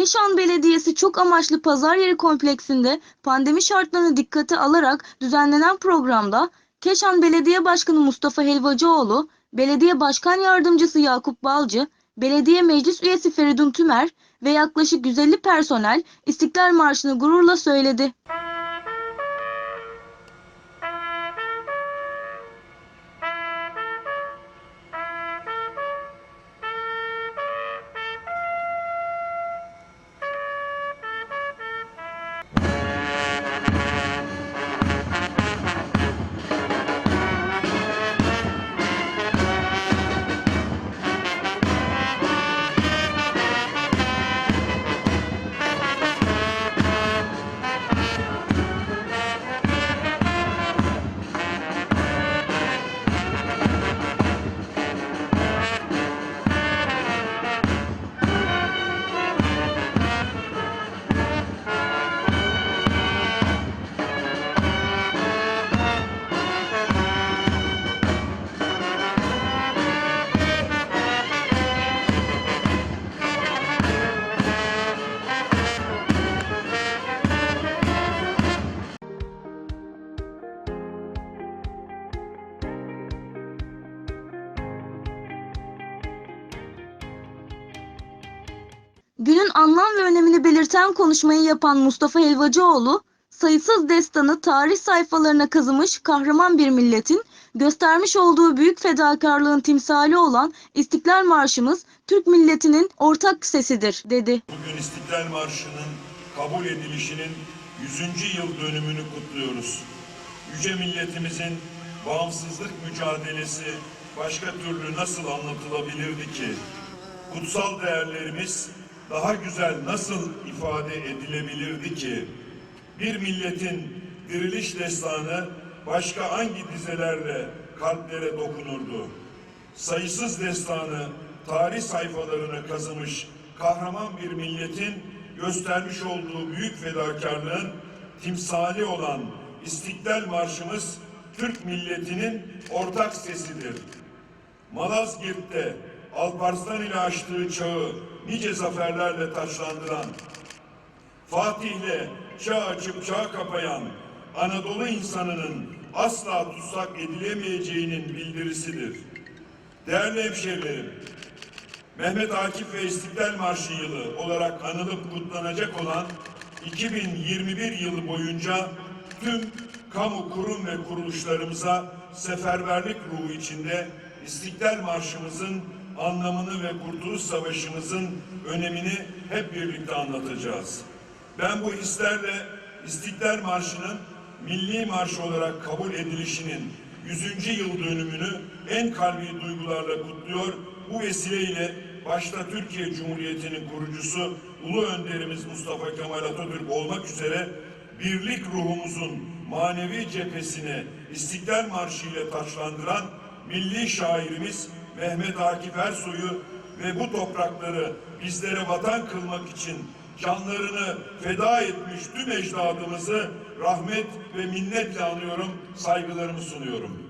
Keşan Belediyesi çok amaçlı pazar yeri kompleksinde pandemi şartlarını dikkate alarak düzenlenen programda Keşan Belediye Başkanı Mustafa Helvacıoğlu, Belediye Başkan Yardımcısı Yakup Balcı, Belediye Meclis Üyesi Feridun Tümer ve yaklaşık 150 personel İstiklal Marşı'nı gururla söyledi. Günün anlam ve önemini belirten konuşmayı yapan Mustafa Helvacıoğlu, sayısız destanı tarih sayfalarına kazımış kahraman bir milletin göstermiş olduğu büyük fedakarlığın timsali olan İstiklal Marşımız Türk milletinin ortak sesidir dedi. Bugün İstiklal Marşı'nın kabul edilişinin 100. yıl dönümünü kutluyoruz. Yüce milletimizin bağımsızlık mücadelesi başka türlü nasıl anlatılabilirdi ki? Kutsal değerlerimiz daha güzel nasıl ifade edilebilirdi ki? Bir milletin diriliş destanı başka hangi dizelerle kalplere dokunurdu? sayısız destanı tarih sayfalarına kazımış kahraman bir milletin göstermiş olduğu büyük fedakarlığın timsali olan İstiklal Marşımız Türk milletinin ortak sesidir. Malazgirt'te Alparslan ile açtığı çağı nice zaferlerle taçlandıran Fatih'le çağ açıp çağ kapayan Anadolu insanının asla tutsak edilemeyeceğinin bildirisidir. Değerli hemşehrilerim, Mehmet Akif ve İstiklal Marşı yılı olarak anılıp kutlanacak olan 2021 yılı boyunca tüm kamu kurum ve kuruluşlarımıza seferberlik ruhu içinde İstiklal Marşımızın anlamını ve Kurtuluş Savaşımızın önemini hep birlikte anlatacağız. Ben bu hislerle İstiklal Marşı'nın milli marş olarak kabul edilişinin 100. yıl dönümünü en kalbi duygularla kutluyor. Bu vesileyle başta Türkiye Cumhuriyeti'nin kurucusu Ulu Önderimiz Mustafa Kemal Atatürk olmak üzere birlik ruhumuzun manevi cephesine İstiklal Marşı ile taçlandıran milli şairimiz Mehmet Akif Ersoy'u ve bu toprakları bizlere vatan kılmak için canlarını feda etmiş tüm ecdadımızı rahmet ve minnetle anıyorum, saygılarımı sunuyorum.